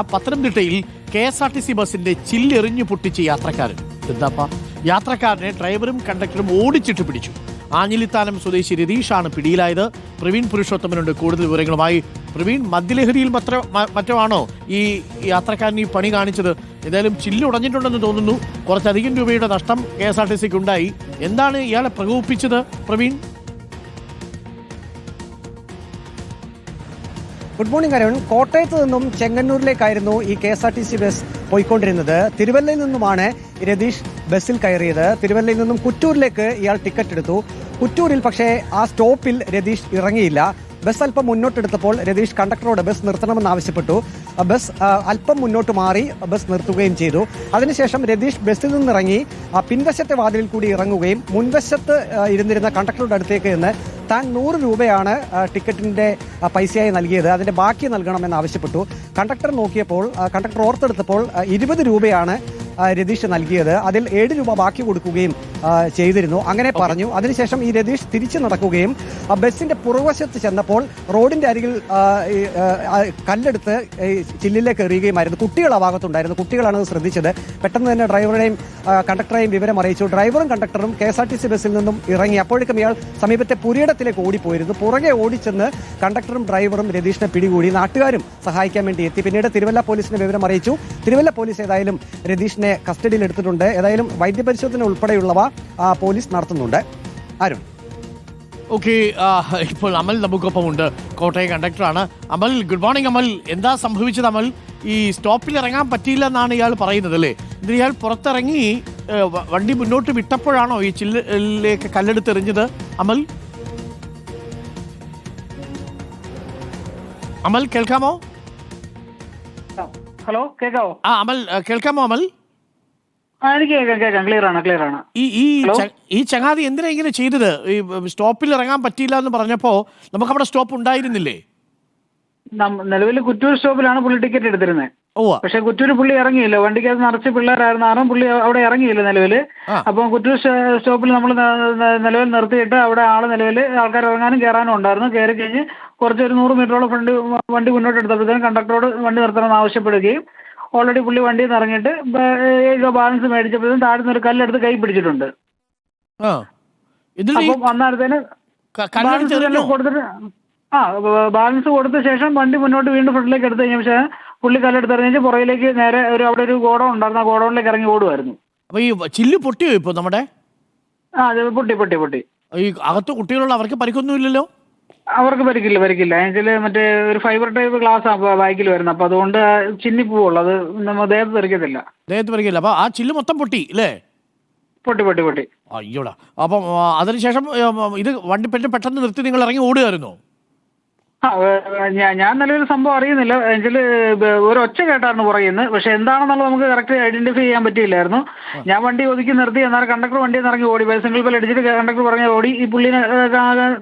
ആ പത്തനംതിട്ടയിൽ K S R T C ബസിന്റെ ചില്ലെറിഞ്ഞു പൊട്ടിച്ച് യാത്രക്കാരൻ. എന്താപ്പാ? യാത്രക്കാരനെ ഡ്രൈവറും കണ്ടക്ടറും ഓടിച്ചിട്ട് പിടിച്ചു. ആഞ്ഞിലിത്താനം സ്വദേശി രതീഷാണ് പിടിയിലായത്. പ്രവീൺ പുരുഷോത്തമനുണ്ട്. കൂടുതൽ വിവരങ്ങളുമായി പ്രവീൺ മദ്യലഹരിയിൽ മറ്റോ ആണോ ഈ യാത്രക്കാരൻ ഈ പണി കാണിച്ചത്? ഏതായാലും ചില്ലുടഞ്ഞിട്ടുണ്ടെന്ന് തോന്നുന്നു. കുറച്ചധികം രൂപയുടെ നഷ്ടം കെ എസ് ആർ ടി സിക്ക് ഉണ്ടായി എന്താണ് ഇയാളെ പ്രകോപിപ്പിച്ചത്? പ്രവീൺ? ഗുഡ് മോർണിംഗ് അരുൺ കോട്ടയത്ത് നിന്നും ചെങ്ങന്നൂരിലേക്കായിരുന്നു ഈ K S R T C bus പോയിക്കൊണ്ടിരുന്നത്. തിരുവല്ലയിൽ നിന്നുമാണ് രതീഷ് ബസ്സിൽ കയറിയത്. തിരുവല്ലയിൽ നിന്നും കുറ്റൂരിലേക്ക് ഇയാൾ ടിക്കറ്റ് എടുത്തു. കുറ്റൂരിൽ പക്ഷേ ആ സ്റ്റോപ്പിൽ രതീഷ് ഇറങ്ങിയില്ല. ബസ് അല്പം മുന്നോട്ടെടുത്തപ്പോൾ രതീഷ് കണ്ടക്ടറോട് ബസ് നിർത്തണമെന്ന് ആവശ്യപ്പെട്ടു. ബസ് അല്പം മുന്നോട്ട് മാറി ബസ് നിർത്തുകയും ചെയ്തു. അതിനുശേഷം രതീഷ് ബസ്സിൽ നിന്നിറങ്ങി പിൻവശത്തെ വാതിലിൽ കൂടി ഇറങ്ങുകയും മുൻവശത്ത് ഇരുന്നിരുന്ന കണ്ടക്ടറുടെ അടുത്തേക്ക് നിന്ന് താൻ നൂറ് രൂപയാണ് ടിക്കറ്റിന്റെ പൈസയായി നൽകിയത്. അതിന്റെ ബാക്കി നൽകണമെന്ന് ആവശ്യപ്പെട്ടു. കണ്ടക്ടർ നോക്കിയപ്പോൾ കണ്ടക്ടർ ഓർത്തെടുത്തപ്പോൾ ഇരുപത് രൂപയാണ് രതീഷ് നൽകിയത്. അതിൽ ഏഴ് രൂപ ബാക്കി കൊടുക്കുകയും ചെയ്തിരുന്നു. അങ്ങനെ പറഞ്ഞു. അതിനുശേഷം ഈ രതീഷ് തിരിച്ചു നടക്കുകയും ആ, ബസിന്റെ പുറവശത്ത് ചെന്നപ്പോൾ റോഡിന്റെ അരികിൽ കല്ലെടുത്ത് ചില്ലിലേക്ക് എറിയുകയുമായിരുന്നു. കുട്ടികൾ ആ ഭാഗത്തുണ്ടായിരുന്നു. കുട്ടികളാണ് ശ്രദ്ധിച്ചത്. പെട്ടെന്ന് തന്നെ ഡ്രൈവറുടെയും കണ്ടക്ടറെയും വിവരം അറിയിച്ചു. ഡ്രൈവറും കണ്ടക്ടറും K S R T C ബസ്സിൽ നിന്നും ഇറങ്ങി. അപ്പോഴേക്കും ഇയാൾ സമീപത്തെ പുരയിടത്തിലേക്ക് ഓടിപ്പോയിരുന്നു. പുറകെ ഓടിച്ചെന്ന് കണ്ടക്ടറും ഡ്രൈവറും രതീഷിനെ പിടികൂടി നാട്ടുകാരും സഹായിക്കാൻ വേണ്ടി എത്തി. പിന്നീട് തിരുവല്ല പോലീസിന് വിവരം അറിയിച്ചു. തിരുവല്ല പോലീസ് ഏതായാലും രതീഷിനെ കസ്റ്റഡിയിൽ എടുത്തിട്ടുണ്ട് ഏതായാലും വൈദ്യപരിശോധന ഉൾപ്പെടെയുള്ളവ പോലീസ് നടത്തുന്നുണ്ട്. അരുൺ. ഓക്കെ ഇപ്പോൾ അമൽ നമുക്കൊപ്പം ഉണ്ട് Kottayam കണ്ടക്ടറാണ്. Amal good morning Amal. എന്താ സംഭവിച്ചത് അമൽ? ഈ സ്റ്റോപ്പിൽ ഇറങ്ങാൻ പറ്റിയില്ല എന്നാണ് ഇയാൾ പറയുന്നത് അല്ലേ? ഇത് ഇയാൾ പുറത്തിറങ്ങി വണ്ടി മുന്നോട്ട് വിട്ടപ്പോഴാണോ ഈ ചില്ലിലേക്ക് കല്ലെടുത്ത് എറിഞ്ഞത്? അമൽ? അമൽ കേൾക്കാമോ? ഹലോ കേൾക്കാമോ ആ അമൽ കേൾക്കാമോ അമൽ? ഈ ഈ ഈ ചങ്ങാതി എന്തിനാ ഇങ്ങനെ ചെയ്തത്? ഈ സ്റ്റോപ്പിൽ ഇറങ്ങാൻ പറ്റിയില്ല എന്ന് പറഞ്ഞപ്പോ നമുക്ക് അവിടെ സ്റ്റോപ്പ് ഉണ്ടായിരുന്നില്ലേ? നിലവിൽ കുറ്റൂർ സ്റ്റോപ്പിലാണ് പുള്ളി ടിക്കറ്റ് എടുത്തിരുന്നത്. പക്ഷെ കുറ്റൂർ പുള്ളി ഇറങ്ങിയില്ല. വണ്ടിക്ക് അത് നിറച്ച് പിള്ളേരായിരുന്നു. കാരണം പുള്ളി അവിടെ ഇറങ്ങിയില്ല നിലവിൽ അപ്പൊ കുറ്റൂർ സ്റ്റോപ്പിൽ നമ്മൾ നിലവിൽ നിർത്തിയിട്ട് അവിടെ ആൾ നിലവിൽ ആൾക്കാർ ഇറങ്ങാനും കയറാനും ഉണ്ടായിരുന്നു. കയറി കഴിഞ്ഞ് കുറച്ചൊരു നൂറ് മീറ്ററോളം ഫ്രണ്ട് വണ്ടി മുന്നോട്ട് എടുത്തപ്പോഴത്തേക്കും കണ്ടക്ടറോട് വണ്ടി നിർത്തണമെന്ന് ആവശ്യപ്പെടുകയും ഓൾറെഡി പുള്ളി വണ്ടിയിൽ നിന്ന് ഇറങ്ങിയിട്ട് ഏഴ് ബാലൻസ് താഴെ നിന്ന് ഒരു കല്ലെടുത്ത് കൈ പിടിച്ചിട്ടുണ്ട്. അപ്പം അന്നേരത്തേന് ബാലൻസ് കൊടുത്തിട്ട് ആ ബാലൻസ് കൊടുത്ത ശേഷം വണ്ടി മുന്നോട്ട് വീണ്ടും ഫ്രണ്ടിലേക്ക് എടുത്തു കഴിഞ്ഞ പക്ഷേ പുള്ളി കല്ലെടുത്ത് എറിഞ്ഞ് പുറകിലേക്ക് നേരെ ഒരു അവിടെ ഒരു ഗോഡൗൺ ഉണ്ടായിരുന്നു. ആ ഗോഡൗണിലേക്ക് ഇറങ്ങി ഓടുമായിരുന്നു അപ്പൊ ഈ ചില്ല് പൊട്ടിയോ ഇപ്പൊ നമ്മുടെ? ആ പൊട്ടി പൊട്ടി പൊട്ടി. ഈ അകത്ത് കുട്ടികളുള്ള അവർക്ക് പരിക്കൊന്നുമില്ലല്ലോ അവർക്ക് പരിക്കില്ല പരിക്കില്ല. എന്നുവെച്ചാൽ മറ്റേ ഒരു ഫൈബർ ടൈപ്പ് ഗ്ലാസ് ബൈക്കിൽ വരുന്നത് അപ്പൊ അതുകൊണ്ട് ചിന്നി പോവുള്ളൂ. അത് നമ്മ ദേഹത്ത് തെറിക്കത്തില്ല. ദേഹത്ത് പരിക്കില്ല അപ്പൊ ആ ചില്ല് മൊത്തം പൊട്ടി അല്ലേ പൊട്ടി പൊട്ടി പൊട്ടി. അയ്യോടാ. അപ്പം അതിനുശേഷം ഇത് വണ്ടി പെട്ടെന്ന് പെട്ടെന്ന് നിർത്തി നിങ്ങൾ ഇറങ്ങി ഓടുകയായിരുന്നോ? ആ ഞാൻ ഞാൻ നിലവിൽ സംഭവം അറിയുന്നില്ല. എങ്കിൽ ഒരു ഒച്ച കേട്ടായിരുന്നു പുറകിന്ന് പക്ഷെ എന്താണെന്നുള്ളത് നമുക്ക് കറക്റ്റ് ഐഡന്റിഫൈ ചെയ്യാൻ പറ്റിയില്ലായിരുന്നു. ഞാൻ വണ്ടി ഒതുക്കി നിർത്തി. എന്നാൽ കണ്ടക്ടർ വണ്ടി നിന്ന് ഇറങ്ങി ഓടി. സിംഗിൾ ബെൽ അടിച്ചിട്ട് കണ്ടക്ടർ പറഞ്ഞ ഓടി. ഈ പുള്ളിനെ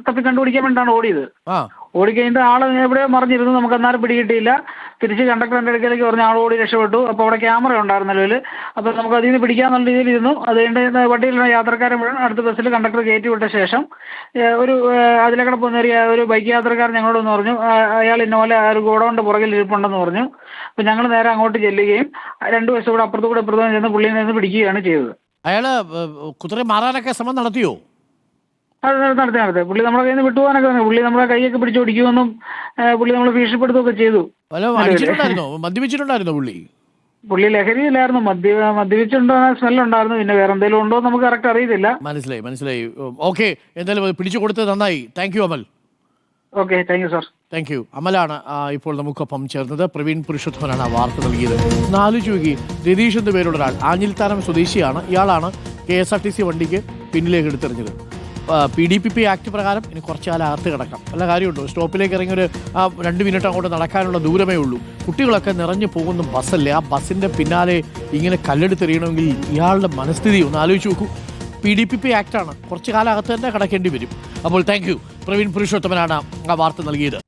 തപ്പി കണ്ടുപിടിക്കാൻ വേണ്ടിയിട്ടാണ് ഓടിയത്. ഓടിക്കഴിഞ്ഞിട്ട് ആൾ എവിടെയോ മറിഞ്ഞിരുന്നു. നമുക്ക് അന്നേരം പിടികിട്ടിയില്ല. തിരിച്ച് കണ്ടക്ടറിന്റെ അടുക്കലേക്ക് പറഞ്ഞ ആൾ ഓടി രക്ഷപ്പെട്ടു. അപ്പോൾ അവിടെ ക്യാമറ ഉണ്ടായിരുന്നു നിലവിൽ അപ്പോൾ നമുക്ക് അതിൽ നിന്ന് പിടിക്കാമെന്നുള്ള രീതിയിൽ ഇരുന്നു. അത് കഴിഞ്ഞിട്ട് വണ്ടിയിലുള്ള യാത്രക്കാരെ മുഴുവൻ അടുത്ത ബസ്സിൽ കണ്ടക്ടർ കയറ്റി വിട്ട ശേഷം ഒരു അതിലേക്കടെ പോകുന്നേറിയ ഒരു ബൈക്ക് യാത്രക്കാരൻ ഞങ്ങളോടൊന്ന് പറഞ്ഞു അയാൾ ഇന്ന പോലെ ആ ഒരു ഗോഡൗണിന്റെ പുറകിൽ ഇരിപ്പുണ്ടെന്ന് പറഞ്ഞു. അപ്പോൾ ഞങ്ങൾ നേരെ അങ്ങോട്ട് ചെല്ലുകയും രണ്ട് വശം കൂടെ അപ്പുറത്തു കൂടെ ചെന്ന് പുള്ളിയിൽ നിന്ന് പിടിക്കുകയാണ് ചെയ്തത്. അയാൾ ഏ, കുതിര മാറാനൊക്കെ ശ്രമം നടത്തിയോ? അത് നടത്തി നടത്തി. പുള്ളി നമ്മുടെ കയ്യിൽ നിന്ന് വിട്ടുപോകാനൊക്കെ പുള്ളി നമ്മുടെ കൈയൊക്കെ പിടിച്ച് ഓടിക്കുമെന്നും പുള്ളി നമ്മളെ ഭീഷണിപ്പെടുത്തുകയൊക്കെ ചെയ്തു. മദ്യപിച്ചിട്ടുണ്ടായിരുന്നോ പുള്ളി? പുള്ളി ലഹരിയിലായിരുന്നു. മദ്യ മദ്യപിച്ചിട്ടുണ്ടോ സ്മെൽ ഉണ്ടായിരുന്നു പിന്നെ വേറെ എന്തെങ്കിലും ഉണ്ടോ നമുക്ക് കറക്റ്റ് അറിയത്തില്ല. മനസ്സിലായി മനസ്സിലായി. ഓക്കെ. എന്തായാലും പിടിച്ചു കൊടുത്തത് നന്നായി. Thank you Amal. Okay thank you sir thank you അമലാണ് ഇപ്പോൾ നമുക്കൊപ്പം ചേർന്നത് പ്രവീൺ പുരുഷോത്തമനാണ് വാർത്ത നൽകിയത്. നാലു ചുവകി രതീഷ് എന്ന പേരുള്ള ഒരാൾ ആഞ്ഞിൽത്താനം സ്വദേശിയാണ്. ഇയാളാണ് K S R T C വണ്ടിക്ക് പിന്നിലേക്ക് എടുത്തെറിഞ്ഞത്. P D P P act പ്രകാരം ഇനി കുറച്ച് കാലം അകത്ത് കിടക്കാം. നല്ല കാര്യമുണ്ടോ? സ്റ്റോപ്പിലേക്ക് ഇറങ്ങി ഒരു ആ, രണ്ട് മിനിറ്റ് അങ്ങോട്ട് നടക്കാനുള്ള ദൂരമേ ഉള്ളൂ. കുട്ടികളൊക്കെ നിറഞ്ഞു പോകുന്ന ബസ്സല്ലേ? ആ ബസ്സിന്റെ പിന്നാലെ ഇങ്ങനെ കല്ലെടുത്തെറിയണമെങ്കിൽ ഇയാളുടെ മനസ്ഥിതി ഒന്ന് ആലോചിച്ച് നോക്കൂ. പി ഡി പി പി ആക്ടാണ് കുറച്ച് കാലം അകത്ത് തന്നെ കിടക്കേണ്ടി വരും. അപ്പോൾ താങ്ക് യു പ്രവീൺ പുരുഷോത്തമനാണ് ആ വാർത്ത നൽകിയത്.